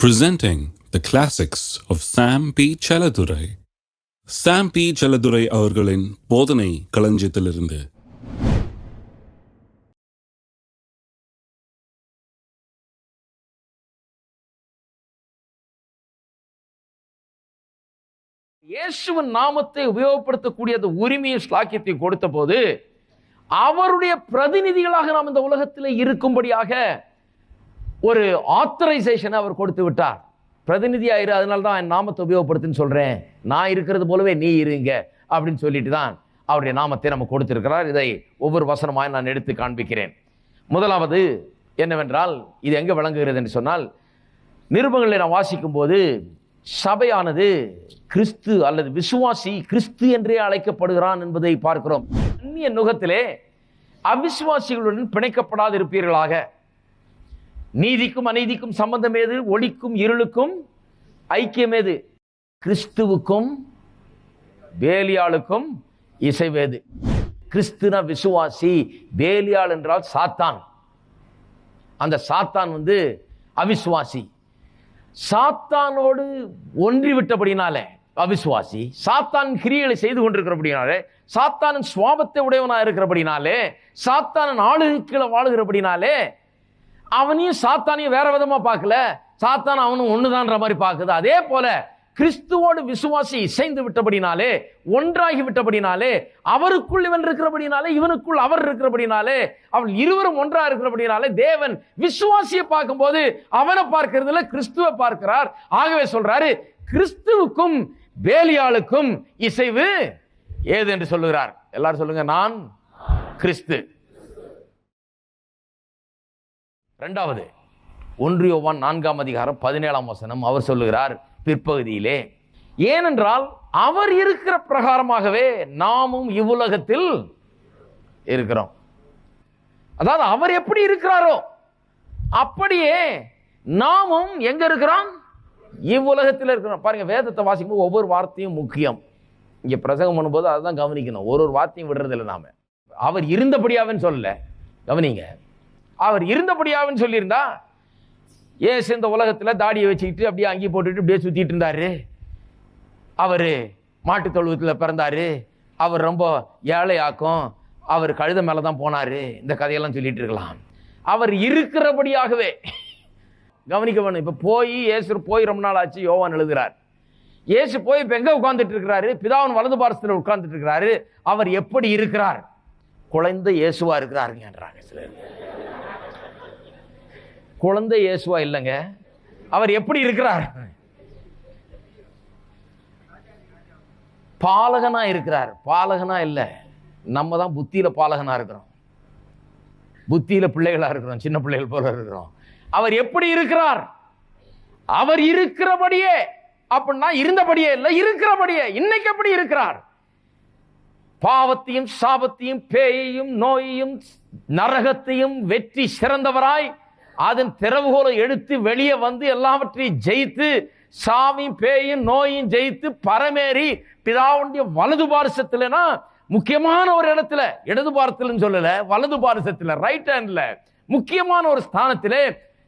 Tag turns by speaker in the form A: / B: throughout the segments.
A: presenting the classics of Sam P. Chaladurai. Sam P. Chaladurai அவர்களின் போதனை களஞ்சியத்திலிருந்து
B: இயேசுவின் நாமத்தை உபயோகப்படுத்தக்கூடிய அந்த உரிமையை ஸ்லாக்கியத்தை கொடுத்த போது அவருடைய பிரதிநிதிகளாக நாம் இந்த உலகத்தில் இருக்கும்படியாக ஒரு ஆத்தரைசேஷனை அவர் கொடுத்து விட்டார். பிரதிநிதியாயிரு அதனால தான் என் நாமத்தை உபயோகப்படுத்துன்னு சொல்கிறேன் நான் இருக்கிறது போலவே நீ இருங்க அப்படின்னு சொல்லிட்டு தான் அவருடைய நாமத்தை நம்ம கொடுத்துருக்கிறார். இதை ஒவ்வொரு வசனமாய் நான் எடுத்து காண்பிக்கிறேன். முதலாவது என்னவென்றால் இது எங்கே விளங்குகிறது என்று சொன்னால் நிருபங்களை நான் வாசிக்கும் போது சபையானது கிறிஸ்து அல்லது விசுவாசி கிறிஸ்து என்றே அழைக்கப்படுகிறான் என்பதை பார்க்கிறோம். அந்நிய நுகத்திலே அவிசுவாசிகளுடன் பிணைக்கப்படாது இருப்பீர்களாக நீதிக்கும் அநீதிக்கும் சம்பந்தம் ஏது ஒளிக்கும் இருளுக்கும் ஐக்கியம் ஏது கிறிஸ்துவுக்கும் வேலியாளுக்கும் இசைவேது கிறிஸ்துன விசுவாசி வேலியாள் என்றால் சாத்தான். அந்த சாத்தான் வந்து அவிசுவாசி. சாத்தானோடு ஒன்றி விட்டபடினாலே அவிசுவாசி. சாத்தான் கிரியலை செய்து கொண்டிருக்கிறபடினாலே சாத்தானின் சுவாபத்தை உடையவனாக இருக்கிறபடினாலே சாத்தானின் ஆளுகைகளை வாழுகிறபடினாலே அவனையும் சாத்தானையும் வேற விதமா பார்க்கல. சாத்தான் அவனும் ஒண்ணுதான்ற மாதிரி பார்க்குது. அதே போல கிறிஸ்துவோடு விசுவாசி இசைந்து விட்டபடினாலே ஒன்றாகி விட்டபடினாலே அவருக்குள் இவன் இருக்கிறபடினாலே இவனுக்குள் அவர் இருக்கிறபடினாலே அவள் இருவரும் ஒன்றா இருக்கிறபடினாலே தேவன் விசுவாசியை பார்க்கும்போது அவனை பார்க்கறதுல கிறிஸ்துவை பார்க்கிறார். ஆகவே சொல்றாரு கிறிஸ்துவுக்கும் வேலியாளுக்கும் இசைவு ஏது என்று சொல்லுகிறார். எல்லாரும் சொல்லுங்க நான் கிறிஸ்து. ரெண்டாவது ஒன்றியோவான் நான்காம் அதிகாரம் பதினேழாம் வசனம் அவர் சொல்லுகிறார் பிற்பகுதியிலே ஏனென்றால் அவர் இருக்கிற பிரகாரமாகவே நாமும் இவ்வுலகத்தில் இருக்கிறோம். அதாவது அவர் எப்படி இருக்கிறாரோ அப்படியே நாமும் எங்க இருக்கிறோம்? இவ்வுலகத்தில் இருக்கிறோம். பாருங்க வேதத்தை வாசிக்கும்போது ஒவ்வொரு வார்த்தையும் முக்கியம். இங்க பிரசங்கம் பண்ணும்போது அதுதான் கவனிக்கணும். ஒரு ஒரு வார்த்தையும் விடுறதில்லை நாம. அவர் இருந்தபடியாவன்னு சொல்லல. கவனிங்க. அவர் இருந்தபடியாவன்னு சொல்லியிருந்தா ஏசு இந்த உலகத்தில் தாடியை வச்சுக்கிட்டு அப்படியே அங்கி போட்டுட்டு அப்படியே சுற்றிட்டு இருந்தார். அவர் மாட்டுத் தொழுவத்தில் பிறந்தார். அவர் ரொம்ப ஏழையாக்கும். அவர் கழுத மேலே தான் போனார். இந்த கதையெல்லாம் சொல்லிட்டு இருக்கலாம். அவர் இருக்கிறபடியாகவே கவனிக்க வேணும். இப்போ போய் இயேசு போய் ரொம்ப நாள் ஆச்சு யோவான் எழுதுகிறார் இயேசு போய் இப்போ எங்கே உட்காந்துட்டு இருக்கிறாரு? பிதாவின் வலது பாரசத்தில் உட்கார்ந்துட்டு இருக்கிறாரு. அவர் எப்படி இருக்கிறார்? குழந்தை இயேசுவா இருக்கிறாருங்கன்றாங்க சிலர். குழந்தை இயேசுவா இல்லைங்க. அவர் எப்படி இருக்கிறார்? பாலகனா இருக்கிறார். பாலகனா இல்லை. நம்ம தான் புத்தியில பாலகனா இருக்கிறோம். புத்தியில பிள்ளைகளா இருக்கிறோம். சின்ன பிள்ளைகள் போல இருக்கிறோம். அவர் எப்படி இருக்கிறார்? அவர் இருக்கிறபடியே. அப்படின்னா இருந்தபடியே இல்லை இருக்கிறபடியே. இன்னைக்கு எப்படி இருக்கிறார்? பாவத்தையும் சாபத்தையும் பேயையும் நோயையும் நரகத்தையும் வெற்றி சிறந்தவராய் அதன் திறவுகோலை எடுத்து வெளியே வந்து எல்லாவற்றையும் ஜெயித்து சாமியும் பேயும் நோயும் ஜெயித்து பரமேறி பிதாவுடைய வலது பாரசத்துலனா முக்கியமான ஒரு இடத்துல இடது பாரத்தில்னு சொல்லல வலது பாரசத்துல ரைட் ஹேண்ட்ல முக்கியமான ஒரு ஸ்தானத்திலே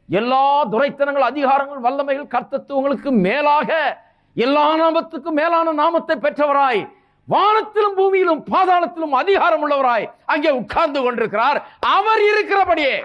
B: எல்லா துரைத்தனங்கள் அதிகாரங்கள் வல்லமைகள் கர்த்தத்துவங்களுக்கு மேலாக எல்லா நாமத்துக்கும் மேலான நாமத்தை பெற்றவராய் வானத்திலும் பூமியிலும் பாதாளத்திலும் அதிகாரம் உள்ளவராய் அங்கே உட்கார்ந்து கொண்டிருக்கிறார். அவர் இருக்கிறபடியே.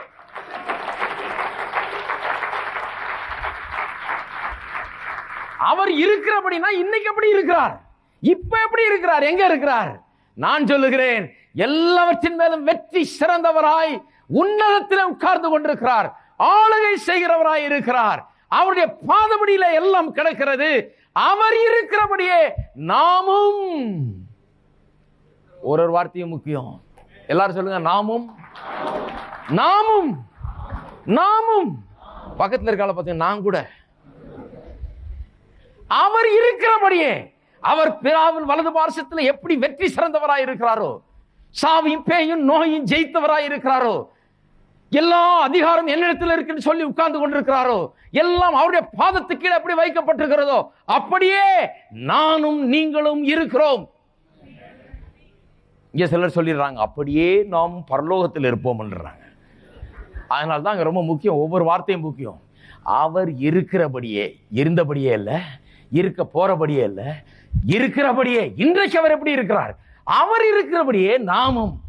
B: அவர் இருக்கிறபடினா இன்னைக்கு எப்படி இருக்கிறார். இப்ப எப்படி இருக்கிறார்? எங்க இருக்கிறார்? நான் சொல்லுகிறேன் எல்லாவற்றின் மேலும் வெற்றி சிறந்தவராய் உன்னதத்தில் உட்கார்ந்து கொண்டிருக்கிறார். ஆளுகை செய்கிறவராய் இருக்கிறார். அவருடைய பாதபடியில எல்லாம் கிடக்கிறது. அவர் இருக்கிறபடியே நாமும். ஒரு ஒரு வார்த்தையும் முக்கியம். எல்லாரும் சொல்லுங்க நாமும். நாமும். நாமும். பக்கத்தில் இருக்கால பார்த்தீங்க நான் கூட. அவர் இருக்கிறபடியே அவர் பிராவின் வலது பாரசத்தில் எப்படி வெற்றி சிறந்தவராய் இருக்கிறாரோ சாவியும் பேயும் நோயும் ஜெயித்தவராய் இருக்கிறாரோ எல்லா அதிகாரம் என்னிடத்தில் இருக்குன்னு சொல்லி உட்கார்ந்து கொண்டிருக்கிறாரோ எல்லாம் அவருடைய பாதத்துக்கு கீழே எப்படி வைக்கப்பட்டிருக்கிறதோ அப்படியே நானும் நீங்களும் இருக்கிறோம். இங்க சிலர் சொல்லிடுறாங்க அப்படியே நாம் பரலோகத்தில் இருப்போம்ன்றாங்க. அதனால தான் அங்கே ரொம்ப முக்கியம் ஒவ்வொரு வார்த்தையும் முக்கியம். அவர் இருக்கிறபடியே இருந்தபடியே இல்லை இருக்க போறபடியே இல்லை. இருக்கிறபடியே இன்றைக்கு அவர் எப்படி இருக்கிறார்? அவர் இருக்கிறபடியே நாமும்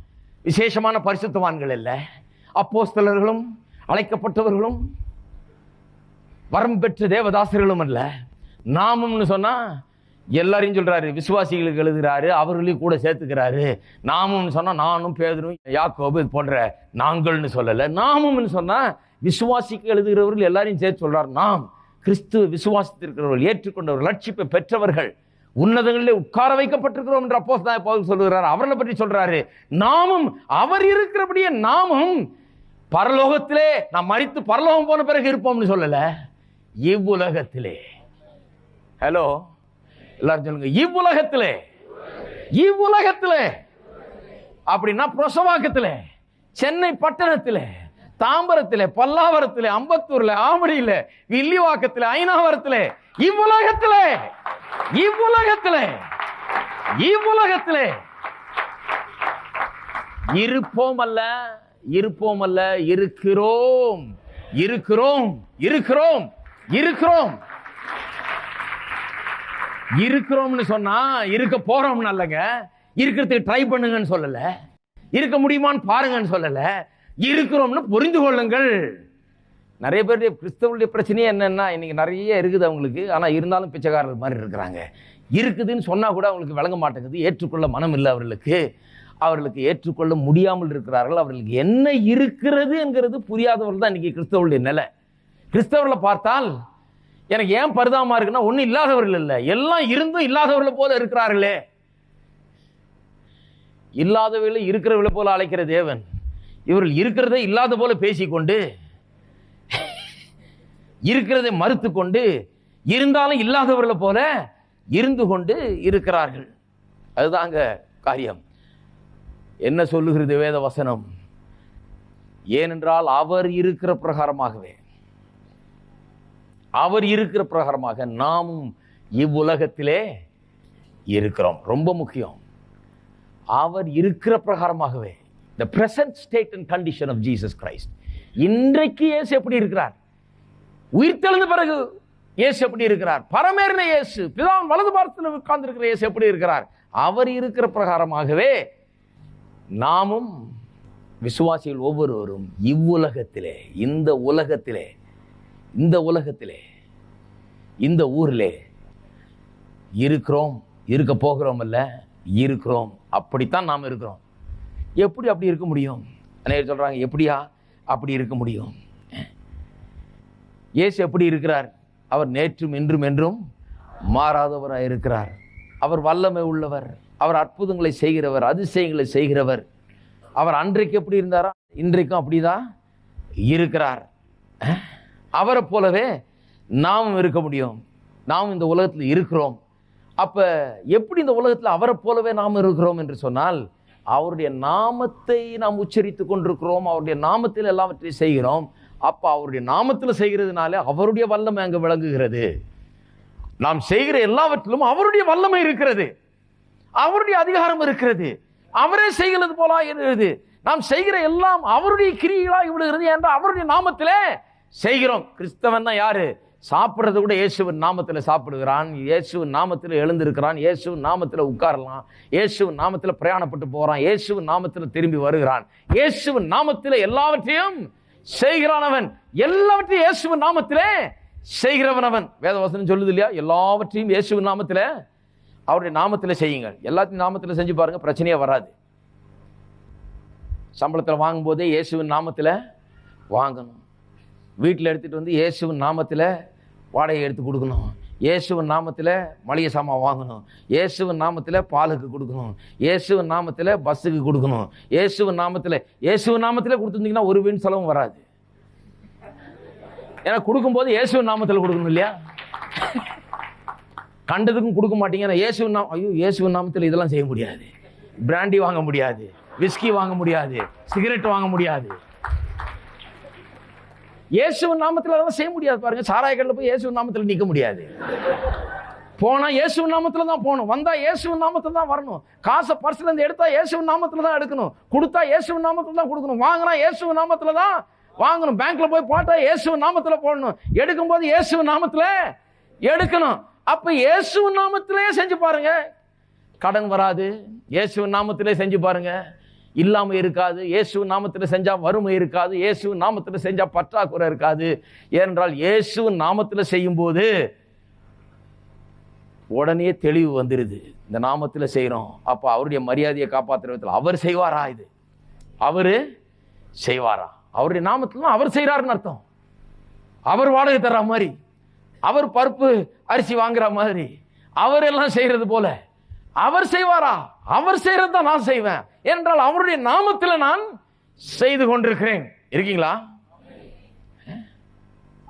B: விசேஷமான பரிசுத்தவான்கள் இல்லை. அப்போஸ்தலர்களும் அழைக்கப்பட்டவர்களும் வரம் பெற்ற தேவதாசர்களும் அல்ல நாமும்னு சொன்னா எல்லாரையும் சொல்றாரு விசுவாசிகளுக்கு எழுதுகிறாரு அவர்களையும் கூட சேர்த்துக்கிறாரு. நாமும்னு சொன்னா நானும் பேதரும் யாக்கோபு இது போன்ற நாங்கள்னு சொல்லலை. நாமும்னு சொன்னா விசுவாசிக்கு எழுதுகிறவர்கள் எல்லாரையும் சேர்த்து சொல்கிறார் நாம் கிறிஸ்துவ விசுவாசித்திருக்கிறவர்கள் ஏற்றுக்கொண்டவர்கள் லட்சிப்பை பெற்றவர்கள் உன்னதங்களிலே உட்கார வைக்கப்பட்டிருக்கிறோம் என்று அப்போ பவுல் சொல்லுகிறார். அவர்களை பற்றி சொல்றாரு. நாமும் அவர் இருக்கிறபடியே நாமும் பரலோகத்திலே நாம் மறித்து பரலோகம் போன பிறகு இருப்போம்னு சொல்லலை. இவ்வுலகத்திலே. ஹலோ எல்லாரும் சொல்லுங்க. இவ்வுலகத்திலே. இவ்வுலகத்திலே. அப்படின்னா பிரசவாக்கத்திலே. சென்னை பட்டணத்திலே. தாம்பரத்தில் பல்லாவரத்தில் அம்பத்தூர்ல ஆவடியில வில்லிவாக்கத்தில் ஐநாவரத்தில் இவ்வுலகத்தில் இவ்வுலகத்தில் இவ்வுலகத்தில். இருப்போம் அல்ல இருப்போம் அல்ல இருக்கிறோம். இருக்கிறோம் இருக்கிறோம் இருக்கிறோம். இருக்கிறோம்னு சொன்னா இருக்க போறோம்னு அல்லங்க. இருக்கிறதுக்கு ட்ரை பண்ணுங்கன்னு சொல்லல. இருக்க முடியுமான்னு பாருங்கன்னு சொல்லல. இருக்கிறோம்னு புரிந்து கொள்ளுங்கள். நிறைய பேருடைய கிறிஸ்தவனுடைய பிரச்சனையே என்னென்னா இன்றைக்கி நிறைய இருக்குது அவங்களுக்கு. ஆனால் இருந்தாலும் பிச்சைக்காரர்கள் மாதிரி இருக்கிறாங்க. இருக்குதுன்னு சொன்னால் கூட அவங்களுக்கு விளங்க மாட்டேங்குது. ஏற்றுக்கொள்ள மனம் இல்லை அவர்களுக்கு. அவர்களுக்கு ஏற்றுக்கொள்ள முடியாமல் இருக்கிறார்கள். அவர்களுக்கு என்ன இருக்கிறது என்கிறது புரியாதவர்கள் தான் இன்றைக்கி கிறிஸ்தவருடைய நிலை. கிறிஸ்தவர்களை பார்த்தால் எனக்கு ஏன் பரிதாபமாக இருக்குன்னா ஒன்றும் இல்லாதவர்கள் இல்லை. எல்லாம் இருந்தும் இல்லாதவர்களை போல இருக்கிறார்களே. இல்லாதவர்களை இருக்கிறவர்களை போல அழைக்கிற தேவன். இவர்கள் இருக்கிறதே இல்லாத போல பேசிக்கொண்டு இருக்கிறதை மறுத்து கொண்டு இருந்தாலும் இல்லாதவர்களை போல இருந்து கொண்டு இருக்கிறார்கள். அதுதாங்க காரியம். என்ன சொல்லுகிறது வேத வசனம்? ஏனென்றால் அவர் இருக்கிற பிரகாரமாகவே அவர் இருக்கிற பிரகாரமாக நாமும் இவ்வுலகத்திலே இருக்கிறோம். ரொம்ப முக்கியம். அவர் இருக்கிற பிரகாரமாகவே the present state and condition of Jesus Christ இன்றைக்கு இயேசு எப்படி இருக்கிறார்? உயிர்த்தெழுந்த பிறகு இயேசு எப்படி இருக்கிறார்? பரமேறின இயேசு பிதாவின் வலது பாரத்தில் உட்கார்ந்துருக்கிற இயேசு எப்படி இருக்கிறார்? அவர் இருக்கிற பிரகாரமாகவே நாமும் விசுவாசிகள் ஒவ்வொருவரும் இவ்வுலகத்திலே இந்த உலகத்திலே இந்த உலகத்திலே இந்த ஊரிலே இருக்கிறோம் இருக்க போகிறோம் இல்லை இருக்கிறோம். அப்படித்தான் நாம் இருக்கிறோம். எப்படி அப்படி இருக்க முடியும்? அநேகர் சொல்கிறாங்க எப்படியா அப்படி இருக்க முடியும்? இயேசு எப்படி இருக்கிறார்? அவர் நேற்றும் இன்றும் என்றும் மாறாதவராக இருக்கிறார். அவர் வல்லமை உள்ளவர். அவர் அற்புதங்களை செய்கிறவர் அதிசயங்களை செய்கிறவர். அவர் அன்றைக்கு எப்படி இருந்தாரா? இன்றைக்கும் அப்படிதான் இருக்கிறார். அவரை போலவே நாமும் இருக்க முடியும். நாம் இந்த உலகத்தில் இருக்கிறோம். அப்போ எப்படி இந்த உலகத்தில் அவரை போலவே நாம் இருக்கிறோம் என்று சொன்னால் அவருடைய நாமத்தை நாம் உச்சரித்து கொண்டிருக்கிறோம் அவருடைய நாமத்தில் எல்லாவற்றையும் செய்கிறோம். அப்போ அவருடைய நாமத்தில் செய்கிறதுனால அவருடைய வல்லமை அங்கே விளங்குகிறது. நாம் செய்கிற எல்லாவற்றிலும் அவருடைய வல்லமை இருக்கிறது. அவருடைய அதிகாரம் இருக்கிறது. அவரே செய்கிறது போலா இருக்கிறது. நாம் செய்கிற எல்லாம் அவருடைய கிரியைகளாகி விடுகிறது என்று அவருடைய நாமத்திலே செய்கிறோம். கிறிஸ்தவன் யாரு? சாப்பிட்றத கூட இயேசுவின் நாமத்தில் சாப்பிடுகிறான். இயேசுவின் நாமத்தில் எழுந்திருக்கிறான். இயேசுவின் நாமத்தில் உட்காரலாம். இயேசுவின் நாமத்தில் பிரயாணப்பட்டு போகிறான் இயேசுவின் நாமத்தில் திரும்பி வருகிறான். இயேசுவின் நாமத்தில் எல்லாவற்றையும் செய்கிறான் அவன் எல்லாவற்றையும் இயேசுவின் நாமத்திலே செய்கிறவன் அவன் வேதவசனம் சொல்லுது இல்லையா? எல்லாவற்றையும் இயேசுவின் நாமத்தில் அவருடைய நாமத்தில் செய்யுங்கள். எல்லாத்தையும் நாமத்தில் செஞ்சு பாருங்கள் பிரச்சனையே வராது. சம்பளத்தில் வாங்கும்போதே இயேசுவின் நாமத்தில் வாங்கணும். வீட்டில் எடுத்துகிட்டு வந்து இயேசுவின் நாமத்தில் வாடகை எடுத்து கொடுக்கணும். இயேசுவின் நாமத்தில் மளிகை சாமான் வாங்கணும். இயேசுவின் நாமத்தில் பாலுக்கு கொடுக்கணும். இயேசுவின் நாமத்தில் பஸ்ஸுக்கு கொடுக்கணும். இயேசுவின் நாமத்தில் இயேசுவின் நாமத்தில் கொடுத்துருந்தீங்கன்னா ஒரு வீண் செலவும் வராது. ஏன்னா கொடுக்கும்போது இயேசுவின் நாமத்தில் கொடுக்கணும் இல்லையா? கண்டதுக்கும் கொடுக்க மாட்டீங்க. ஏன்னா இயேசுவின் நாம் ஐயோ இயேசுவின் நாமத்தில் இதெல்லாம் செய்ய முடியாது. பிராண்டி வாங்க முடியாது. விஸ்கி வாங்க முடியாது. சிகரெட் வாங்க முடியாது. இயேசுவின் நாமத்தில் அதெல்லாம் செய்ய முடியாது பாருங்க. சாராய போய் இயேசுவின் நாமத்தில் நிற்க முடியாது. போனா இயேசுவின் நாமத்துல தான் போகணும். வந்தா இயேசுவின் நாமத்துல தான் வரணும். காசை பர்ஸ்ல இருந்து எடுத்தா இயேசுவின் நாமத்துல தான் எடுக்கணும். கொடுத்தா இயேசுவின் நாமத்துல தான் கொடுக்கணும். வாங்கினா இயேசுவின் நாமத்துல தான் வாங்கணும். பேங்க்ல போய் போட்டா இயேசுவின் நாமத்துல போடணும். எடுக்கும்போது இயேசுவின் நாமத்துல எடுக்கணும். அப்ப இயேசுவின் நாமத்திலே செஞ்சு பாருங்க. கடன் வராது. இயேசுவின் நாமத்திலே செஞ்சு பாருங்க. இல்லாமல் இருக்காது. இயேசு நாமத்தில் செஞ்சால் வறுமை இருக்காது. இயேசு நாமத்தில் செஞ்சால் பற்றாக்குறை இருக்காது. ஏனென்றால் இயேசு நாமத்தில் செய்யும்போது உடனே தெளிவு வந்துடுது இந்த நாமத்தில் செய்கிறோம் அப்போ அவருடைய மரியாதையை காப்பாற்றுற விதத்தில் அவர் செய்வாரா இது? அவர் செய்வாரா? அவருடைய நாமத்தில் அவர் செய்கிறாருன்னு அர்த்தம். அவர் வாடகை தர்ற மாதிரி. அவர் பருப்பு அரிசி வாங்குற மாதிரி. அவரெல்லாம் செய்கிறது போல். அவர் செய்வாரா? அவர் செய்யறது தான் நான் செய்வேன். என்றால் அவருடைய நாமத்தில் நான் செய்து கொண்டிருக்கிறேன். இருக்கீங்களா?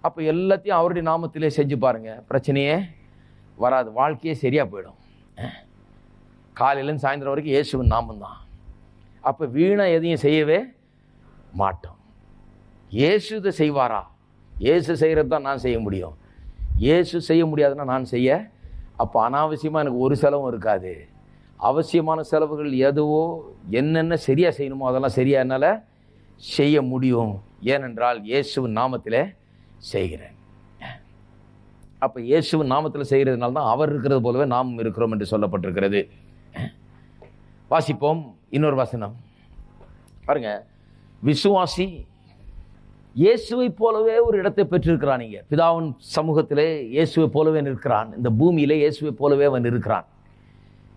B: அப்ப எல்லாத்தையும் அவருடைய நாமத்திலே செஞ்சு பாருங்க. பிரச்சனையே வராது. வாழ்க்கையே சரியா போயிடும். காலையிலேருந்து சாயந்தரம் வரைக்கும் இயேசுவின் நாமம் தான். அப்ப வீணா எதையும் செய்யவே மாட்டோம். இயேசு இதை செய்வாரா? இயேசு செய்கிறது தான் நான் செய்ய முடியும். இயேசு செய்ய முடியாதுன்னா நான் செய்ய அப்போ அனாவசியமாக எனக்கு ஒரு செலவும் இருக்காது. அவசியமான செலவுகள் எதுவோ என்னென்ன சரியாக செய்யணுமோ அதெல்லாம் சரியாக என்னால் செய்ய முடியும். ஏனென்றால் இயேசுவின் நாமத்தில் செய்கிறேன். அப்போ இயேசுவின் நாமத்தில் செய்கிறதுனால தான் அவர் இருக்கிறது போலவே நாம் இருக்கிறோம் என்று சொல்லப்பட்டிருக்கிறது. வாசிப்போம் இன்னொரு வசனம். பாருங்கள் விசுவாசி இயேசுவை போலவே ஒரு இடத்தை பெற்றிருக்கிறான் நீங்கள் பிதாவின் சமூகத்திலே இயேசுவை போலவே நிற்கிறான். இந்த பூமியிலே இயேசுவை போலவே அவன் இருக்கிறான்.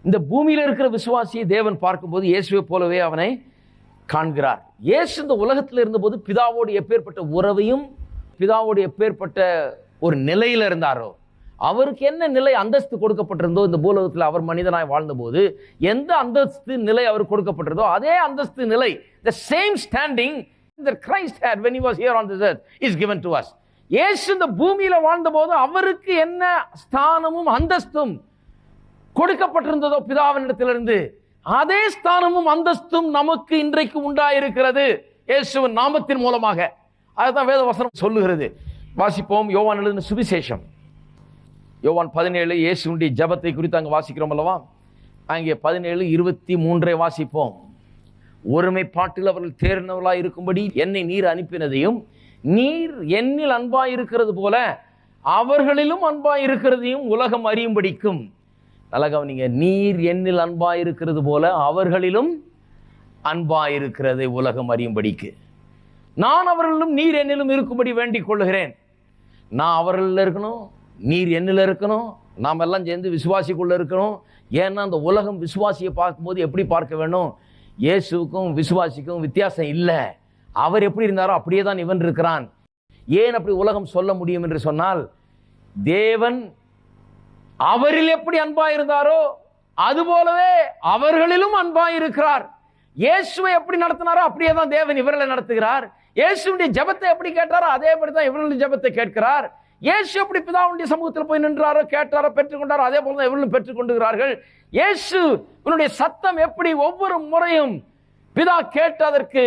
B: இந்த பூமியில் இருக்கிற விசுவாசியை தேவன் பார்க்கும்போது இயேசுவை போலவே அவனை காண்கிறார். இயேசு இந்த உலகத்தில் இருந்தபோது பிதாவோடு எப்பேற்பட்ட உறவையும் பிதாவோடு எப்பேற்பட்ட ஒரு நிலையில் இருந்தாரோ அவருக்கு என்ன நிலை அந்தஸ்து கொடுக்கப்பட்டிருந்தோ இந்த பூலகத்தில் அவர் மனிதனாய் வாழ்ந்தபோது எந்த அந்தஸ்து நிலை அவர் கொடுக்கப்பட்டிருந்தோ அதே அந்தஸ்து நிலை the same standing that Christ had when he was here on this earth is given to us. இயேசு இந்த பூமியில வாழ்ந்தபோது அவருக்கு என்ன ஸ்தானமும் அந்தஸ்தும் கொடுக்கப்பட்டிருந்ததோ பிதாவினிடத்திலிருந்து அதே ஸ்தானமும் அந்தஸ்தும் நமக்கு இன்றைக்கு உண்டாயிருக்கிறது இயேசுவின் நாமத்தின் மூலமாக. அதுதான் வேத வசனம் சொல்லுகிறது. வாசிப்போம் யோவான் எழுதின சுவிசேஷம். யோவான் பதினேழு இயேசுடைய ஜெபத்தை குறித்து அங்கே வாசிக்கிறோம் அல்லவா? அங்கே பதினேழு இருபத்தி மூன்றை வாசிப்போம். ஒருமைப்பாட்டில் அவர்கள் தேர்ந்தவர்களாக இருக்கும்படி என்னை நீர் அனுப்பினதையும் நீர் என்னில் அன்பாய் இருக்கிறது போல அவர்களிலும் அன்பாய் இருக்கிறதையும் உலகம் அறியும்படிக்கும். நல்லா கவனிங்க நீர் என்னில் அன்பாய் இருக்கிறது போல அவர்களிலும் அன்பாய் இருக்கிறதை உலகம் அறியும்படிக்கு. நான் அவர்களிலும் நீர் என்னிலும் இருக்கும்படி வேண்டிக் கொள்ளுகிறேன். நான் அவர்களில் இருக்கணும் நீர் என்னில் இருக்கணும் நாம் எல்லாம் சேர்ந்து விசுவாசிக்குள்ளே இருக்கணும். ஏன்னா அந்த உலகம் விசுவாசியை பார்க்கும்போது எப்படி பார்க்க வேணும்? இயேசுவுக்கும் விசுவாசிக்கும் வித்தியாசம் இல்லை. அவர் எப்படி இருந்தாரோ அப்படியே தான் இவன் இருக்கிறான். ஏன் அப்படி உலகம் சொல்ல முடியும் என்று சொன்னால் தேவன் அவரில் எப்படி அன்பாய் இருந்தாரோ அதுபோலவே அவர்களிலும் அன்பாய் இருக்கிறார். இயேசுவை எப்படி நடத்தினாரோ அப்படியே தான் தேவன் இவர்களை நடத்துகிறார். இயேசுடைய ஜெபத்தை எப்படி கேட்டாரோ அதே மாதிரி தான் இவர்களுடைய ஜெபத்தை கேட்கிறார். இயேசு எப்படி பிதாவுடைய சமூகத்தில் போய் நின்றாரோ கேட்டாரோ பெற்றுக்கொண்டாரோ அதே போல தான் இவர்களும் பெற்றுக்கொண்டுகிறார்கள். இயேசு இவனுடைய சத்தம் எப்படி ஒவ்வொரு முறையும் பிதா கேட்டதற்கு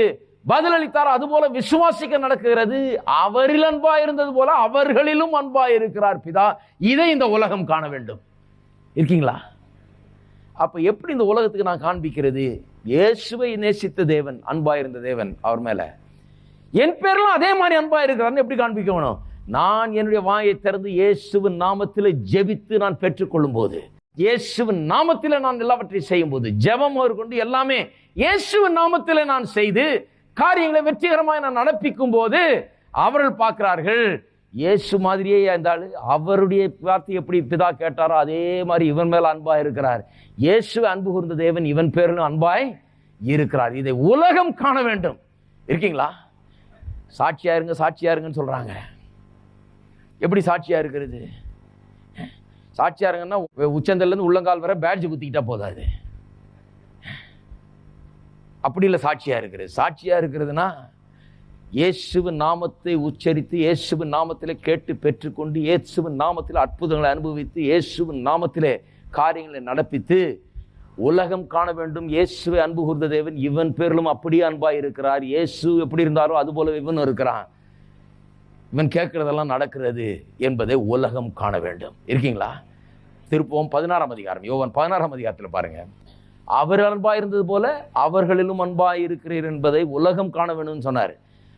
B: பதிலளித்தார் அதுபோல விசுவாசிக்க நடக்கிறது. அவரில் அன்பா இருந்தது போல அவர்களிலும் அன்பா இருக்கிறார் பிதா. இதை இந்த உலகம் காண வேண்டும். இருக்கீங்களா? அப்ப எப்படி இந்த உலகத்துக்கு நான் காண்பிக்கிறது? இயேசுவை நேசித்த தேவன் அன்பா இருந்த தேவன் அவர் மேல. என் பேர்லாம் அதே மாதிரி அன்பா இருக்கிறான்னு எப்படி காண்பிக்க வேணும்? நான் என்னுடைய வாயை திறந்து இயேசுவின் நாமத்தில் ஜெபித்து நான் பெற்றுக்கொள்ளும் போது இயேசுவின் நாமத்தில் நான் எல்லாவற்றையும் செய்யும் போது ஜெபம் கொண்டு எல்லாமே இயேசுவின் நாமத்தில் நான் செய்து காரியங்களை வெற்றிகரமாக நான் நடப்பிக்கும் போது அவர்கள் பார்க்கிறார்கள் இயேசு மாதிரியே இருந்தாலும் அவருடைய வார்த்தை எப்படி பிதா கேட்டாரோ அதே மாதிரி இவன் மேல் அன்பாய் இருக்கிறார். இயேசு அன்பு கூர்ந்த தேவன் இவன் பேரிலும் அன்பாய் இருக்கிறார். இதை உலகம் காண வேண்டும். இருக்கீங்களா? சாட்சியா இருங்க சாட்சியா இருங்கன்னு சொல்றாங்க. எப்படி சாட்சியாக இருக்கிறது? சாட்சியாக இருங்கன்னா உச்சந்தல்லேருந்து உள்ளங்கால் வரை பேட்ஜ் குத்திக்கிட்டா போதாது. அப்படி இல்லை சாட்சியாக இருக்கிறது. சாட்சியாக இருக்கிறதுனா இயேசுவின் நாமத்தை உச்சரித்து இயேசுவின் நாமத்தில் கேட்டு பெற்றுக்கொண்டு இயேசுவின் நாமத்தில் அற்புதங்களை அனுபவித்து இயேசுவின் நாமத்திலே காரியங்களை நடப்பித்து உலகம் காண வேண்டும். இயேசுவை அன்பு கூர்ந்த தேவன் இவன் பேரிலும் அப்படியே அன்பாக இருக்கிறார் இயேசு எப்படி இருந்தாரோ அது போல இவன் இருக்கிறான். இவன் கேட்கறதெல்லாம் நடக்கிறது என்பதை உலகம் காண வேண்டும். இருக்கீங்களா? திருப்பவும் பதினாறாம் அதிகாரம். யோவன் பதினாறாம் அதிகாரத்தில் பாருங்க. அவர் அன்பாக இருந்தது போல அவர்களிலும் அன்பாக இருக்கிறீர் என்பதை உலகம் காண வேணும்னு சொன்னார்.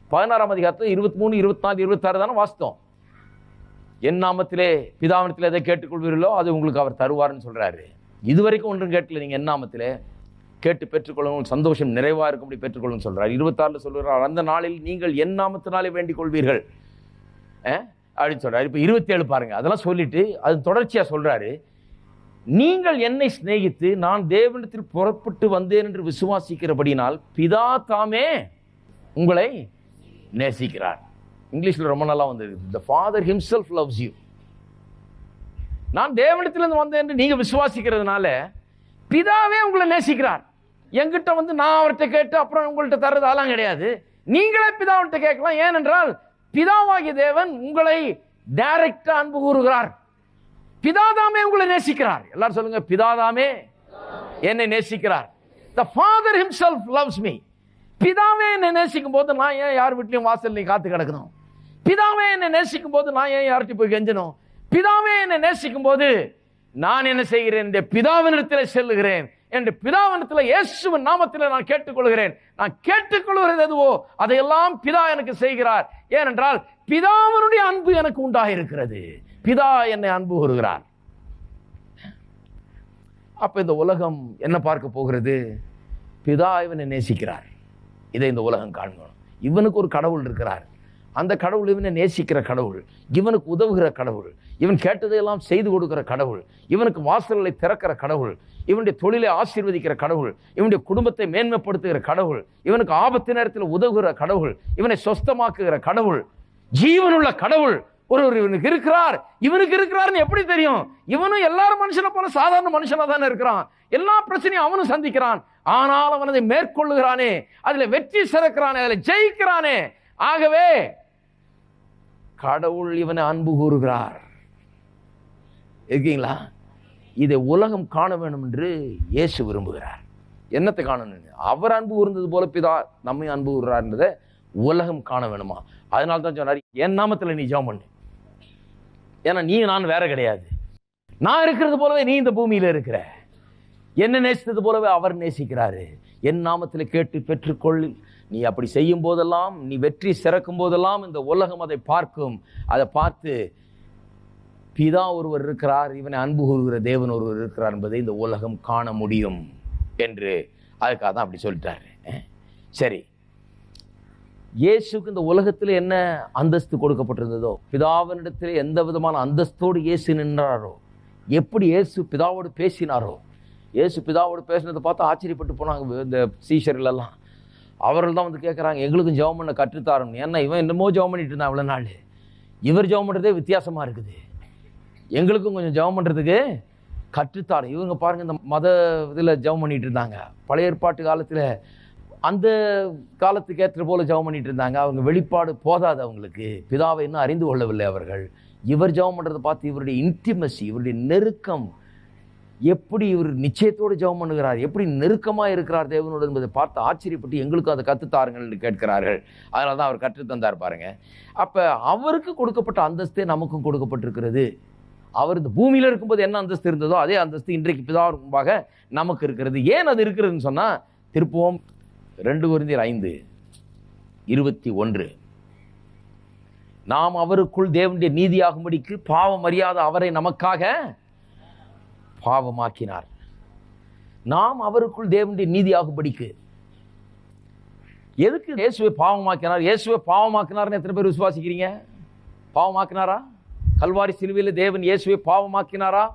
B: பதினாறாம் அதிகாரத்தில் இருபத்தி மூணு இருபத்தி நாலு இருபத்தாறு தானே வாஸ்தவம் என் நாமத்திலே பிதாவினத்தில் எதை கேட்டுக்கொள்வீர்களோ அது உங்களுக்கு அவர் தருவார்னு சொல்றாரு. இதுவரைக்கும் ஒன்றும் கேட்கல நீங்கள் என் நாமத்திலே. கேட்டு பெற்றுக்கொள்ளுங்கள் சந்தோஷம் நிறைவாக இருக்கும்படி பெற்றுக்கொள்ளுங்க சொல்கிறார் இருபத்தாறுல சொல்கிறார் அந்த நாளில் நீங்கள் என் நாமத்தினாலே வேண்டிக் கொள்வீர்கள். அப்படின்னு சொல்கிறார் இப்போ இருபத்தி ஏழு அதெல்லாம் சொல்லிட்டு அது தொடர்ச்சியாக சொல்கிறாரு நீங்கள் என்னை சிநேகித்து நான் தேவனிடத்தில் புறப்பட்டு வந்தேன் என்று விசுவாசிக்கிறபடினால் பிதா தாமே உங்களை நேசிக்கிறார். இங்கிலீஷில் ரொம்ப நல்லா வந்தது. The father himself loves you நான் தேவனிடத்திலிருந்து வந்தேன் என்று நீங்கள் விசுவாசிக்கிறதுனால பிதாவே உங்களை நேசிக்கிறார். என்கிட்ட வந்து நான் அவர்கிட்ட கேட்டு அப்புறம் உங்கள்கிட்ட தர்றது அதெல்லாம் கிடையாது. நீங்களே பிதாவிட்ட கேட்கலாம். ஏனென்றால் பிதாவாகிய தேவன் உங்களை டைரக்டா அன்பு கூறுகிறார். பிதாதாமே உங்களை நேசிக்கிறார். எல்லாரும் சொல்லுங்க பிதாதாமே என்னை நேசிக்கிறார். The father himself loves me பிதாவே என்னை நேசிக்கும் போது நான் ஏன் யார் வீட்லையும் வாசல் நீ காத்து கிடக்கணும்? பிதாவே என்னை நேசிக்கும் போது நான் ஏன் யார்கிட்ட போய் கெஞ்சணும்? பிதாவே என்னை நேசிக்கும் போது நான் என்ன செய்கிறேன்? இந்த பிதாவினிடத்தில் செல்லுகிறேன். என்று பிதாவனத்தில் இயேசுவின் நாமத்தில் நான் கேட்டுக்கொள்கிறேன். நான் கேட்டுக்கொள்கிறது எதுவோ அதையெல்லாம் பிதா எனக்கு செய்கிறார். ஏனென்றால் பிதாவனுடைய அன்பு எனக்கு உண்டாக இருக்கிறது பிதா என்னை அன்பு கூறுகிறார். அப்போ இந்த உலகம் என்ன பார்க்க போகிறது? பிதா இவனை நேசிக்கிறார். இதை இந்த உலகம் காண்கணும். இவனுக்கு ஒரு கடவுள் இருக்கிறார். அந்த கடவுள் இவனை நேசிக்கிற கடவுள் இவனுக்கு உதவுகிற கடவுள் இவன் கேட்டதையெல்லாம் செய்து கொடுக்கிற கடவுள் இவனுக்கு வாசல்களை திறக்கிற கடவுள் இவனுடைய தொழிலை ஆசீர்வதிக்கிற கடவுள் இவனுடைய குடும்பத்தை மேன்மைப்படுத்துகிற கடவுள் இவனுக்கு ஆபத்து நேரத்தில் உதவுகிற கடவுள் இவனை சொஸ்தமாக்குகிற கடவுள் ஜீவனுள்ள கடவுள் ஒருவர் இவனுக்கு இருக்கிறார். இவனுக்கு இருக்கிறாருன்னு எப்படி தெரியும்? இவனும் எல்லாரும் மனுஷனை போல சாதாரண மனுஷனா தானே இருக்கிறான். எல்லா பிரச்சனையும் அவனும் சந்திக்கிறான். ஆனால் அவன் அதை மேற்கொள்ளுகிறானே அதுல வெற்றி சிறக்கிறானே அதில் ஜெயிக்கிறானே. ஆகவே கடவுள் இவனை அன்பு கூறுகிறார். இருக்கீங்களா? இதை உலகம் காண வேண்டும் என்று இயேசு விரும்புகிறார். என்னத்தை காணணும்? அவர் அன்பு கூர்ந்தது போல பிதா நம்மை அன்பு கூறுறார்ன்றதை உலகம் காண வேணுமா? அதனால தான் சொன்னார் என் நாமத்தில் நீ ஜெபம் பண்ணு. ஏன்னா நீ நான் வேற கிடையாது. நான் இருக்கிறது போலவே நீ இந்த பூமியில் இருக்கிற. என்ன நேசித்தது போலவே அவர் நேசிக்கிறாரு. என் நாமத்தில் கேட்டு பெற்றுக்கொள். நீ அப்படி செய்யும் போதெல்லாம் நீ வெற்றி சிறக்கும் போதெல்லாம் இந்த உலகம் அதை பார்க்கும். அதை பார்த்து பிதா ஒருவர் இருக்கிறார் இவனை அன்பு கூறுகிற தேவன் ஒருவர் இருக்கிறார் என்பதை இந்த உலகம் காண முடியும் என்று அதுக்காக தான் அப்படி சொல்லிட்டாரு. சரி. இயேசுக்கு இந்த உலகத்தில் என்ன அந்தஸ்து கொடுக்கப்பட்டிருந்ததோ? பிதாவினிடத்தில் எந்த விதமான அந்தஸ்தோடு இயேசு நின்றாரோ? எப்படி இயேசு பிதாவோடு பேசினாரோ? இயேசு பிதாவோடு பேசினதை பார்த்து ஆச்சரியப்பட்டு போனாங்க இந்த சீஷர்களெல்லாம். அவர்கள் தான் வந்து கேட்குறாங்க எங்களுக்கும் ஜெபம் பண்ண கற்றுத்தாரணும் ஏன்னா இவன் என்னமோ ஜெபம் பண்ணிட்டு இருந்தான் அவ்வளோ நாள். இவர் ஜெபம் பண்ணுறதே வித்தியாசமாக இருக்குது. எங்களுக்கும் கொஞ்சம் ஜெபம் பண்ணுறதுக்கு கற்றுத்தார் இவங்க பாருங்கள் இந்த மத இதில் ஜெபம் பண்ணிகிட்டு இருந்தாங்க பழைய ஏற்பாட்டு காலத்தில் அந்த காலத்துக்கு ஏற்ற போல் ஜெபம் பண்ணிகிட்டு இருந்தாங்க அவங்க வெளிப்பாடு போதாது அவங்களுக்கு. பிதாவை இன்னும் அறிந்து கொள்ளவில்லை அவர்கள். இவர் ஜெபம் பண்ணுறதை பார்த்து இவருடைய இன்டிமசி இவருடைய நெருக்கம் எப்படி இவர் நிச்சயத்தோடு ஜெபம் பண்ணுகிறார் எப்படி நெருக்கமாக இருக்கிறார் தேவனோடு என்பதை பார்த்து ஆச்சரியப்பட்டு எங்களுக்கும் அதை கற்றுத்தாருங்கள் என்று கேட்கிறார்கள். அதனால தான் அவர் கற்றுத்தந்தார் பாருங்கள் அப்போ அவருக்கு கொடுக்கப்பட்ட அந்தஸ்தே நமக்கும் கொடுக்கப்பட்டிருக்கிறது. அவர் இந்த பூமியில் இருக்கும்போது என்ன அந்தஸ்து இருந்ததோ அதே அந்தஸ்து இன்றைக்கு பிதாவிற்கு முன்பாக நமக்கு இருக்கிறது. ஏன் அது இருக்கிறதுன்னு சொன்னால் திருப்புவோம் ரெண்டு குருந்தியர் ஐந்து இருபத்தி ஒன்று. நாம் அவருக்குள் தேவனுடைய நீதியாகும்படிக்கு பாவம் அறியாத அவரை நமக்காக பாவமாக்கினார். நாம் அவருக்குள் தேவனுடைய நீதியாகும்படிக்கு எதுக்கு இயேசுவை பாவமாக்கினார்? இயேசுவை பாவமாக்கினார்னு எத்தனை பேர் விசுவாசிக்கிறீங்க? பாவமாக்கினாரா? கல்வாரி சிலுவையில் தேவன் இயேசுவை பாவமாக்கினாரா?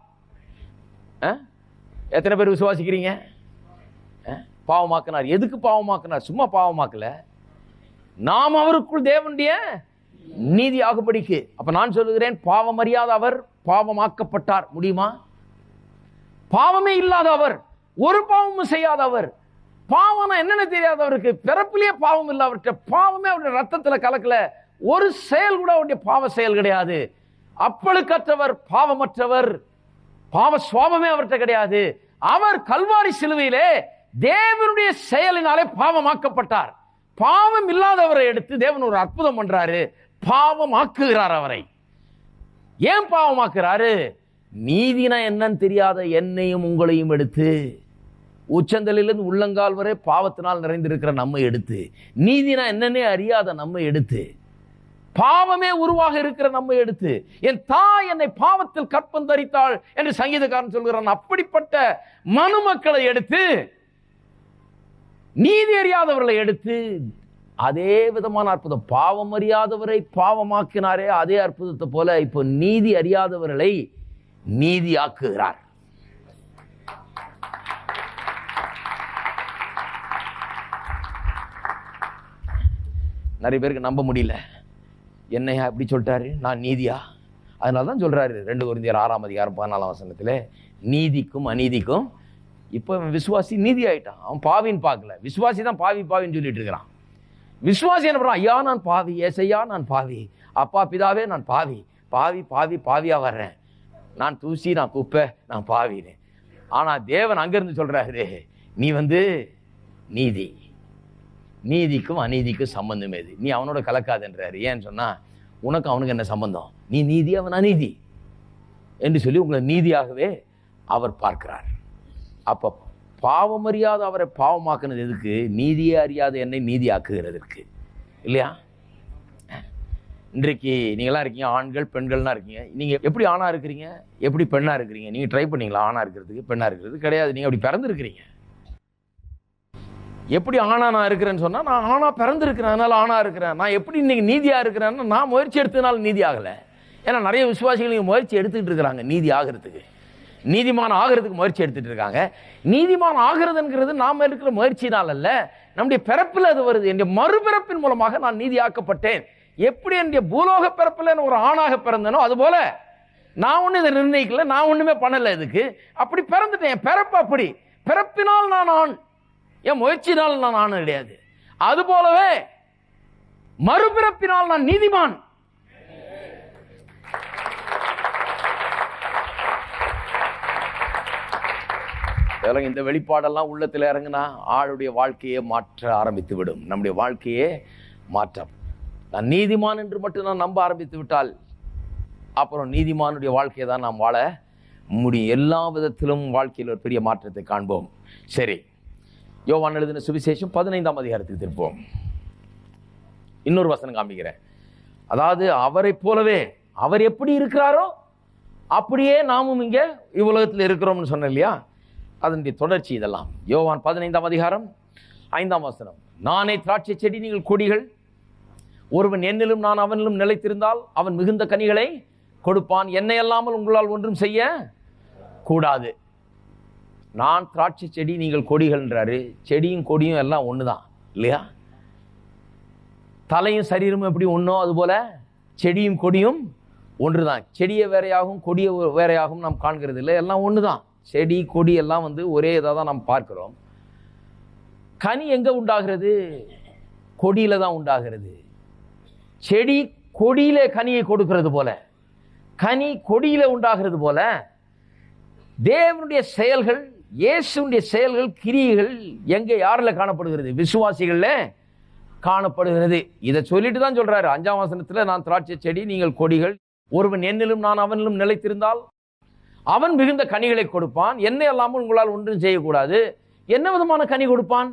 B: எத்தனை பேர் விசுவாசிக்கிறீங்க? பாவமாக்கினார். எதுக்கு பாவமாக்கினார்? சும்மா பாவமாக்கல. நாம் அவருக்குள் தேவனுடைய நீதி ஆகுபடிக்கு அப்போ நான் சொல்லுகிறேன் பாவம் அறியாத அவர் பாவமாக்கப்பட்டார். முடியுமா? பாவமே இல்லாத அவர் ஒரு பாவமும் செய்யாத அவர் பாவம்னா தெரியாத தெரியாதவருக்கு பிறப்பிலேயே பாவம் இல்லை அவர்கிட்ட பாவமே அவருடைய ரத்தத்தில் கலக்கல. ஒரு செயல் கூட அவருடைய பாவ செயல் கிடையாது. அப்பழுக்கற்றவர் பாவமற்றவர். பாவ சுவாபமே அவர்கிட்ட கிடையாது. அவர் கல்வாரி சிலுவையிலே தேவனுடைய செயலினாலே பாவமாக்கப்பட்டார். பாவம் இல்லாதவரை எடுத்து தேவன் ஒரு அற்புதம் பண்றாரு. பாவமாக்குகிறார் அவரை. ஏன் பாவமாக்குறாரு? நீதினா என்னன்னு தெரியாத என்னையும் உங்களையும் எடுத்து உச்சந்தலிலிருந்து உள்ளங்கால் வரை பாவத்தினால் நிறைந்திருக்கிற நம்ம எடுத்து நீதினா என்னன்னே அறியாத நம்ம எடுத்து பாவமே உருவாக இருக்கிற நம்ம எடுத்து என் தாய் என்னை பாவத்தில் கற்பம் தரித்தாள் என்று சங்கீதக்காரன் சொல்கிறான். அப்படிப்பட்ட மனுமக்களை எடுத்து நீதி அறியாதவர்களை எடுத்து அதே விதமான அற்புதம் பாவம் அறியாதவரை பாவமாக்கினாரே அதே அற்புதத்தை போல இப்போ நீதி அறியாதவர்களை நீதியாக்குகிறார். நிறைய பேருக்கு நம்ப முடியல. என்னையா இப்படி சொல்லிட்டாரு? நான் நீதியா? அதனால தான் சொல்கிறாரு ரெண்டு குருந்தியர் ஆறாம் அதிகாரம் பதினாலாம் வசனத்தில் நீதிக்கும் அநீதிக்கும் இப்போ விசுவாசி நீதி ஆயிட்டான். அவன் பாவின்னு பார்க்கல. விசுவாசி தான் பாவி பாவின்னு சொல்லிட்டு இருக்கிறான். விசுவாசி என்ன பண்ணுறான் ஐயா நான் பாவி. ஏசையா நான் பாவி. அப்பா பிதாவே நான் பாவி. பாவி பாவி பாவியாக வர்றேன். நான் தூசி நான் குப்பை நான் பாவின்னு. ஆனால் தேவன் அங்கேருந்து சொல்கிறாரு நீ வந்து நீதி. நீதிக்கும் அநீதிக்கும் சம்பந்தமே இது. நீ அவனோட கலக்காதுன்றாரு. ஏன்னு சொன்னால் உனக்கு அவனுக்கு என்ன சம்பந்தம்? நீ நீதி அவன் அநீதி. என்று சொல்லி உங்களை நீதியாகவே அவர் பார்க்கிறார். அப்போ பாவம் அறியாத அவரை பாவமாக்குனது எதுக்கு? நீதியே அறியாத என்னை நீதி ஆக்குகிறதற்கு இல்லையா? இன்றைக்கு நீங்களாம் இருக்கீங்க ஆண்கள் பெண்கள்லாம் இருக்கீங்க. நீங்கள் எப்படி ஆணாக இருக்கிறீங்க? எப்படி பெண்ணாக இருக்கிறீங்க? நீங்கள் ட்ரை பண்ணீங்களா? ஆணாக இருக்கிறதுக்கு பெண்ணாக இருக்கிறது கிடையாது. நீங்கள் அப்படி பிறந்திருக்கிறீங்க. எப்படி ஆணா நான் இருக்கிறேன்னு சொன்னால் நான் ஆணா பிறந்திருக்கிறேன் அதனால் ஆணா இருக்கிறேன். நான் எப்படி இன்னைக்கு நீதியாக இருக்கிறேன்னா நான் முயற்சி எடுத்ததுனால நீதி ஆகலை. ஏன்னா நிறைய விசுவாசிகள் முயற்சி எடுத்துக்கிட்டு இருக்கிறாங்க நீதி ஆகிறதுக்கு. நீதிமான் ஆகிறதுக்கு முயற்சி எடுத்துட்டு இருக்காங்க. நீதிமான் ஆகிறதுங்கிறது நாம இருக்கிற முயற்சினால் அல்ல நம்முடைய பிறப்பில் அது வருது. என்னுடைய மறுபிறப்பின் மூலமாக நான் நீதியாக்கப்பட்டேன். எப்படி என்னுடைய பூலோக பிறப்பில் ஒரு ஆணாக பிறந்தனோ அதுபோல நான் ஒன்றும் இதை நிர்ணயிக்கல நான் ஒன்றுமே பண்ணலை இதுக்கு. அப்படி பிறந்துட்டேன். என் பிறப்பு அப்படி. பிறப்பினால் நான் ஆண். என் முயற்சினால் நான் ஆண் கிடையாது. அது போலவே மறுபிறப்பினால் நான் நீதிமான். இதெல்லாம் இந்த வெளிப்பாடெல்லாம் உள்ளத்தில் இறங்கினா ஆளுடைய வாழ்க்கையை மாற்ற ஆரம்பித்து விடும். நம்முடைய வாழ்க்கையே மாற்றம். நான் நீதிமான் என்று மட்டும் நான் நம்ப ஆரம்பித்து விட்டால் அப்புறம் நீதிமானுடைய வாழ்க்கையை தான் நாம் வாழ முடியும். எல்லா விதத்திலும் வாழ்க்கையில் ஒரு பெரிய மாற்றத்தை காண்போம். சரி. யோவான் எழுதின சுவிசேஷம் பதினைந்தாம் அதிகாரத்துக்கு திருப்போம் இன்னொரு வசனம் காமிக்கிறேன் அதாவது அவரைப் போலவே அவர் எப்படி இருக்கிறாரோ அப்படியே நாமும் இங்கே இவ்வுலகத்தில் இருக்கிறோம்னு சொன்னேன் இல்லையா? அதனுடைய தொடர்ச்சி இதெல்லாம். யோவான் பதினைந்தாம் அதிகாரம் ஐந்தாம் வசனம். நானே திராட்சை செடி நீங்கள் கொடிகள். ஒருவன் என்னிலும் நான் அவனிலும் நிலைத்திருந்தால் அவன் மிகுந்த கனிகளை கொடுப்பான். என்னை அல்லாமல் உங்களால் ஒன்றும் செய்ய கூடாது நான் திராட்சை செடி நீங்கள் கொடிகள்ன்றாரு செடியும் கொடியும் எல்லாம் ஒன்று தான் இல்லையா? தலையும் சரீரமும் எப்படி ஒன்றோ அதுபோல் செடியும் கொடியும் ஒன்று தான் செடியை வேறையாகவும் கொடியை வேறையாகவும் நாம் காண்கிறது இல்லை. எல்லாம் ஒன்று தான் செடி கொடி எல்லாம் வந்து ஒரே இதாக தான் நாம் பார்க்கிறோம். கனி எங்கே உண்டாகிறது? கொடியில் தான் உண்டாகிறது. செடி கொடியில் கனியை கொடுக்கிறது போல கனி கொடியில் உண்டாகிறது போல தேவனுடைய செயல்கள் இயேசுடைய செயல்கள் கிரியைகள் எங்கே யாரில் காணப்படுகிறது? விசுவாசிகளில் காணப்படுகிறது. இதை சொல்லிட்டு தான் சொல்கிறாரு அஞ்சாம் வசனத்தில் நான் திராட்சை செடி நீங்கள் கொடிகள். ஒருவன் என்னிலும் நான் அவனிலும் நிலைத்திருந்தால் அவன் மிகுந்த கனிகளை கொடுப்பான். என்னை அல்லாமல் உங்களால் ஒன்றும் செய்யக்கூடாது. என்ன விதமான கனி கொடுப்பான்?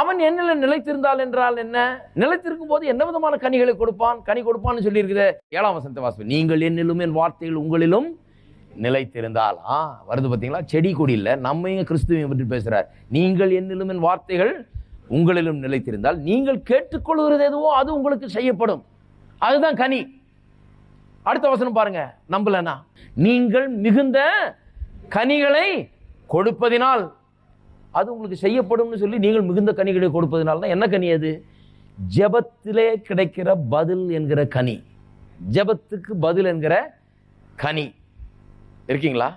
B: அவன் என்னில் நிலைத்திருந்தால் என்றால் என்ன? நிலைத்திருக்கும் போது என்ன விதமான கனிகளை கொடுப்பான்? கனி கொடுப்பான்னு சொல்லியிருக்கிற ஏழாம் வசந்த வாசிப்பு நீங்கள் என்னிலும் என் வார்த்தைகள் உங்களிலும் நிலைத்திருந்தால் ஆ வருது பார்த்தீங்களா செடி கொடி இல்லை நம்மையும் கிறிஸ்துவையும் பற்றி பேசுகிறார் நீங்கள் என்னிலும் என் வார்த்தைகள் உங்களிலும் நிலைத்திருந்தால் நீங்கள் கேட்டுக்கொள்கிறது எதுவோ அது உங்களுக்கு செய்யப்படும். அதுதான் கனி. அடுத்த வசனம் பாருங்க நம்பலனா. நீங்கள் மிகுந்த கனிகளை கொடுப்பதினால் அது உங்களுக்கு செய்யப்படும்னு சொல்லி நீங்கள் மிகுந்த கனிகளை கொடுப்பதினால் தான் என்ன கனி அது? ஜபத்திலே கிடைக்கிற பதில் என்கிற கனி. ஜெபத்துக்கு பதில் என்கிற கனி. இருக்கீங்களா?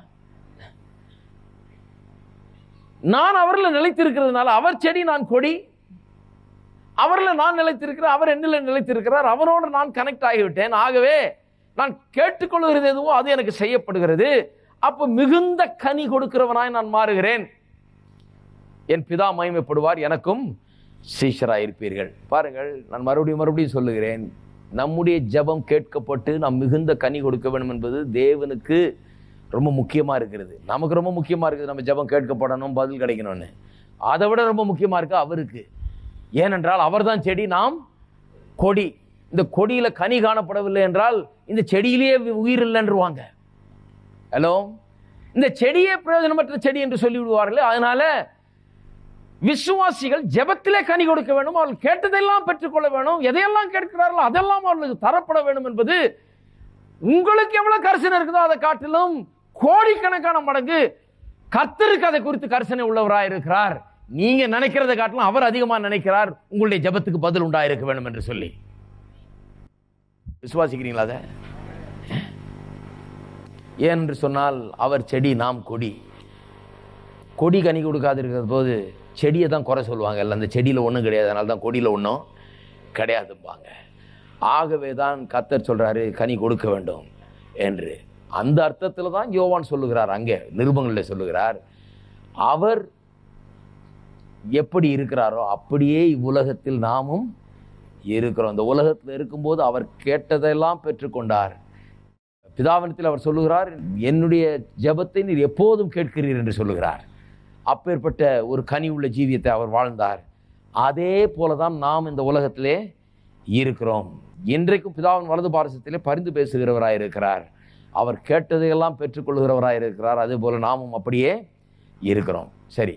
B: நான் அவரில் நிலைத்திருக்கிறதுனால அவர் செடி நான் கொடி. அவரில் நான் நிலைத்திருக்கிறேன் அவர் என்னில் நிலைத்திருக்கிறார். அவரோடு நான் கனெக்ட் ஆகிவிட்டேன். ஆகவே நான் கேட்டுக்கொள்கிறது எதுவோ அது எனக்கு செய்யப்படுகிறது. அப்போ மிகுந்த கனி கொடுக்கிறவனாய் நான் மாறுகிறேன். என் பிதா மகிமைப்படுவார். எனக்கும் சீஷராக இருப்பீர்கள் பாருங்கள் நான் மறுபடியும் மறுபடியும் சொல்லுகிறேன். நம்முடைய ஜெபம் கேட்கப்பட்டு நாம் மிகுந்த கனி கொடுக்க வேண்டும் என்பது தேவனுக்கு ரொம்ப முக்கியமாக இருக்கிறது. நமக்கு ரொம்ப முக்கியமாக இருக்குது. நம்ம ஜெபம் கேட்கப்படணும் பதில் கிடைக்கணும்னு. அதை விட ரொம்ப முக்கியமாக இருக்குது அவருக்கு. ஏனென்றால் அவர்தான் செடி நாம் கொடி. இந்த கொடியில் கனி காணப்படவில்லை என்றால் இந்த செடியிலேயே உயிர் இல்லைன்றுவாங்க. ஹலோ இந்த செடியே பிரயோஜனமற்ற செடி என்று சொல்லிவிடுவார்கள் அதனால விசுவாசிகள் ஜெபத்திலே கனி கொடுக்க வேண்டும் அவர்கள் கேட்டதெல்லாம் பெற்றுக்கொள்ள வேணும். எதையெல்லாம் கேட்கிறார்களோ அதெல்லாம் அவர்களுக்கு தரப்பட வேண்டும் என்பது உங்களுக்கு எவ்வளவு கரிசனம் இருக்குதோ அதை காட்டிலும் கோடிக்கணக்கான மடங்கு கத்தருக்கு அதை குறித்து கரிசனை உள்ளவராக இருக்கிறார் நீங்க நினைக்கிறத காட்டிலும் அவர் அதிகமாக நினைக்கிறார். உங்களுடைய ஜெபத்துக்கு பதில் உண்டாயிருக்க வேண்டும் என்று சொல்லி. விசுவாசிக்கிறீங்களா அதை? ஏனென்று சொன்னால் அவர் செடி நாம் கொடி. கொடி கனி கொடுக்காது இருக்கிற போது செடியை தான் குறை சொல்லுவாங்க. இல்லை அந்த செடியில் ஒன்றும் கிடையாது. அதனால தான் கொடியில் ஒன்றும் கிடையாதும்பாங்க. ஆகவே தான் கத்தர் சொல்கிறாரு கனி கொடுக்க வேண்டும் என்று. அந்த அர்த்தத்தில் தான் யோவான் சொல்லுகிறார். அங்கே நிருபங்களில் சொல்லுகிறார். அவர் எப்படி இருக்கிறாரோ அப்படியே இவ்வுலகத்தில் நாமும் இருக்கிறோம். இந்த உலகத்தில் இருக்கும்போது அவர் கேட்டதெல்லாம் பெற்றுக்கொண்டார். பிதாவினத்தில் அவர் சொல்லுகிறார் என்னுடைய ஜெபத்தை நீர் எப்போதும் கேட்கிறீர் என்று சொல்லுகிறார். அப்பேற்பட்ட ஒரு கனி உள்ள ஜீவியத்தை அவர் வாழ்ந்தார். அதே போல தான் நாம் இந்த உலகத்திலே இருக்கிறோம். இன்றைக்கும் பிதாவின் வலது பாரசத்திலே பரிந்து பேசுகிறவராக இருக்கிறார் அவர் கேட்டதையெல்லாம் பெற்றுக்கொள்கிறவராக இருக்கிறார் அதுபோல் நாமும் அப்படியே இருக்கிறோம். சரி.